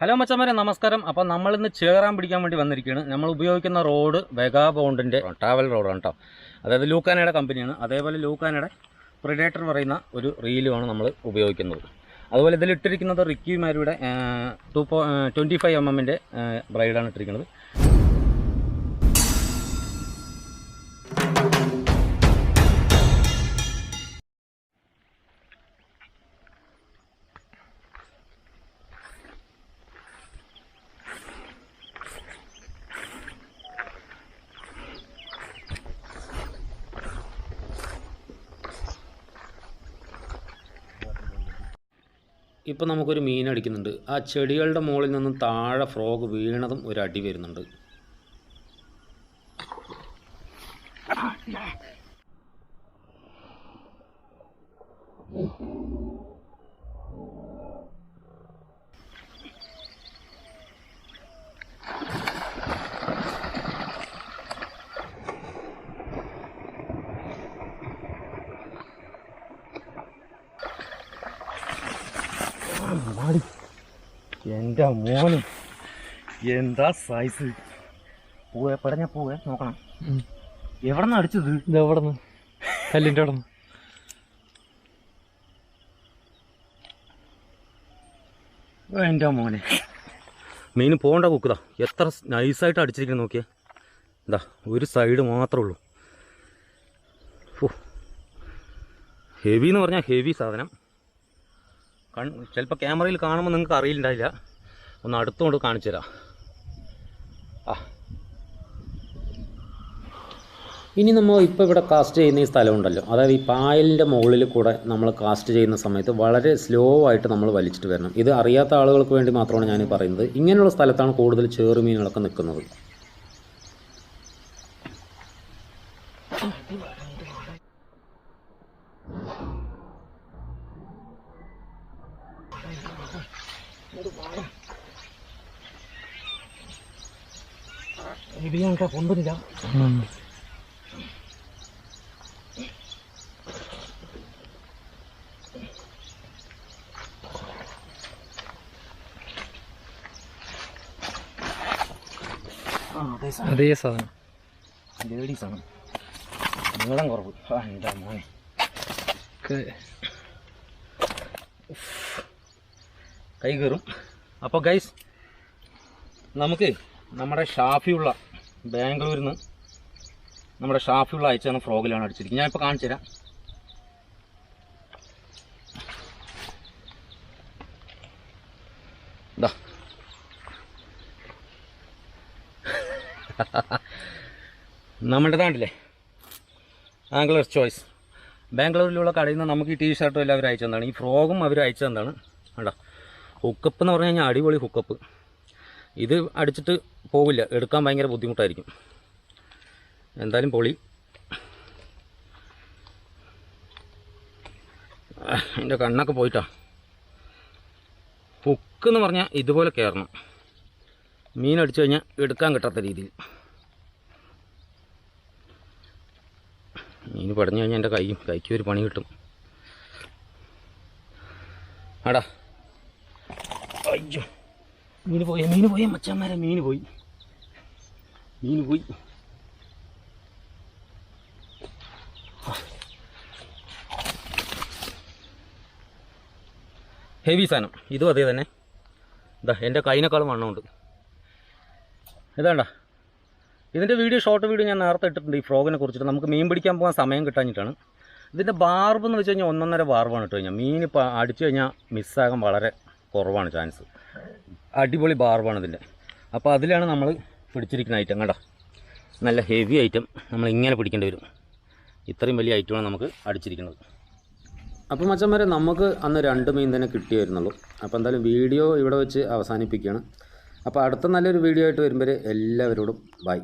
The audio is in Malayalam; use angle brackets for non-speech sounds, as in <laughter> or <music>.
ഹലോ മച്ചന്മാരെ നമസ്കാരം. അപ്പോൾ നമ്മളിന്ന് ചേറാൻ പിടിക്കാൻ വേണ്ടി വന്നിരിക്കുകയാണ്. നമ്മൾ ഉപയോഗിക്കുന്ന റോഡ് വെഗാ ബോണ്ടിന്റെ ട്രാവൽ റോഡാണ് കേട്ടോ അതായത് ലൂക്കാനയുടെ കമ്പനിയാണ്. അതേപോലെ ലൂക്കാനയുടെ പ്രിഡേറ്റർ പറയുന്ന ഒരു റീലുമാണ് നമ്മൾ ഉപയോഗിക്കുന്നത്. അതുപോലെ ഇതിലിട്ടിരിക്കുന്നത് റിക്കി മാരിയുടെ ടു പോ ട്വന്റി ഫൈവ് എം എമ്മിന്റെ ബ്രൈഡാണ് ഇട്ടിരിക്കുന്നത്. ഇപ്പോൾ നമുക്കൊരു മീൻ അടിക്കുന്നുണ്ട്. ആ ചെടികളുടെ മുകളിൽ നിന്നും താഴെ ഫ്രോഗ് വീണതും ഒരു അടി വരുന്നുണ്ട്. എന്റെ മോനും. എന്താ സൈസ് പൂവേ പടഞ്ഞ പൂവേ നോക്കണം. എവിടെന്ന് അടിച്ചത്? ഇത് എവിടെ നിന്ന് കല്ലിന്റെ അവിടെ നിന്ന് എന്റെ മോനെ. മീൻ പോണ്ട കുക്കുതാ. എത്ര നൈസായിട്ട് അടിച്ചിരിക്കണം നോക്കിയേ. എന്താ ഒരു സൈഡ് മാത്രമേ ഉള്ളൂ. ഹെവി എന്ന് പറഞ്ഞാൽ ഹെവി സാധനം. കൺ ചിലപ്പോൾ ക്യാമറയിൽ കാണുമ്പോൾ നിങ്ങൾക്ക് അറിയില്ലായില്ല ഒന്ന് അടുത്തുകൊണ്ട് കാണിച്ചു തരാം. ആ. ഇനി നമ്മൾ ഇപ്പോൾ ഇവിടെ കാസ്റ്റ് ചെയ്യുന്ന ഈ സ്ഥലമുണ്ടല്ലോ. അതായത് ഈ പായലിന്റെ മുകളിൽ കൂടെ നമ്മൾ കാസ്റ്റ് ചെയ്യുന്ന സമയത്ത് വളരെ സ്ലോ ആയിട്ട് നമ്മൾ വലിച്ചിട്ട് വരണം. ഇത് അറിയാത്ത ആളുകൾക്ക് വേണ്ടി മാത്രമാണ് ഞാൻ പറയുന്നത്. ഇങ്ങനെയുള്ള സ്ഥലത്താണ് കൂടുതൽ ചേറുമീനുകളൊക്കെ നിൽക്കുന്നത്. ഞങ്ങൾക്ക് കൊണ്ടുവരില്ല. ആ അതെ സാധനം. ലേഡീസാണ് നീളം കുറവ്. ആ എന്താ മോനെ. കൈ കയറും അപ്പോൾ ഗൈസ് നമുക്ക് നമ്മുടെ ഷാഫിയുള്ള ബാംഗ്ലൂരിൽ നിന്ന് നമ്മുടെ ഷാഫിയുള്ള അയച്ചു തന്ന ഫ്രോഗിലാണ് അടിച്ചിരിക്കുന്നത്. ഞാനിപ്പോൾ കാണിച്ചു തരാം. ഇതാ <laughs> നമ്മുടേതാണ്ടില്ലേ ആംഗ്ലർ ചോയ്സ് ബാംഗ്ലൂരിലുള്ള കടയിൽ നിന്ന് നമുക്ക് ഈ ടീ ഷർട്ടും എല്ലാം അവർ അയച്ചു തന്നതാണ്. ഈ ഫ്രോഗും അവർ അയച്ചു തന്നതാണ്. കണ്ടോ? ഹുക്കപ്പ് എന്ന് പറഞ്ഞു കഴിഞ്ഞാൽ അടിപൊളി ഹുക്കപ്പ് ഇത് അടിച്ചിട്ട് പോവില്ല. എടുക്കാൻ ഭയങ്കര ബുദ്ധിമുട്ടായിരിക്കും. എന്തായാലും പൊളി. എന്റെ കണ്ണൊക്കെ പോയിട്ടാ. ഹുക്ക് എന്ന് പറഞ്ഞാൽ ഇതുപോലെ കയറണം മീൻ അടിച്ചു കഴിഞ്ഞാൽ എടുക്കാൻ കിട്ടാത്ത രീതിയിൽ. മീൻ പടഞ്ഞു കഴിഞ്ഞാൽ എന്റെ കൈ കൈക്ക് ഒരു പണി കിട്ടും. അടാ അയ്യോ. മീന് പോയി മീന് പോയ മച്ചന്മാരെ മീന് പോയി. മീന് പോയി. ഹെവി സാധനം. ഇതും അതേ തന്നെ. ഇതാ എന്റെ കൈനേക്കാളും വണ്ണമുണ്ട്. ഇതാണ്ട ഇതിന്റെ വീഡിയോ ഷോർട്ട് വീഡിയോ ഞാൻ നേരത്തെ ഇട്ടിട്ടുണ്ട് ഈ ഫ്രോഗിനെ കുറിച്ചിട്ട്. നമുക്ക് മീൻ പിടിക്കാൻ പോകാൻ സമയം കിട്ടാഞ്ഞിട്ടാണ്. ഇതിന്റെ ബാർബ് എന്ന് വെച്ച് കഴിഞ്ഞാൽ ഒന്നൊന്നര ബാർബാണ് ഇട്ട് കഴിഞ്ഞാൽ. മീൻ ഇപ്പോൾ അടിച്ചു കഴിഞ്ഞാൽ മിസ്സാകാൻ വളരെ കുറവാണ് ചാൻസ് അടിപൊളി ബാർബാണ് ഇതിന്റെ അപ്പോൾ അതിലാണ് നമ്മൾ പിടിച്ചിരിക്കുന്ന ഐറ്റം കേട്ടോ നല്ല ഹെവി ഐറ്റം നമ്മൾ ഇങ്ങനെ പിടിക്കേണ്ടി വരും. ഇത്രയും വലിയ ഐറ്റമാണ് നമുക്ക് അടിച്ചിരിക്കുന്നത്. അപ്പോൾ മച്ചന്മാരെ നമുക്ക് അന്ന് രണ്ട് മീൻ തന്നെ കിട്ടിയായിരുന്നുള്ളൂ. അപ്പോൾ എന്തായാലും വീഡിയോ ഇവിടെ വെച്ച് അവസാനിപ്പിക്കുകയാണ്. അപ്പോൾ അടുത്ത നല്ലൊരു വീഡിയോ ആയിട്ട് വരുമ്പോൾ എല്ലാവരോടും ബൈ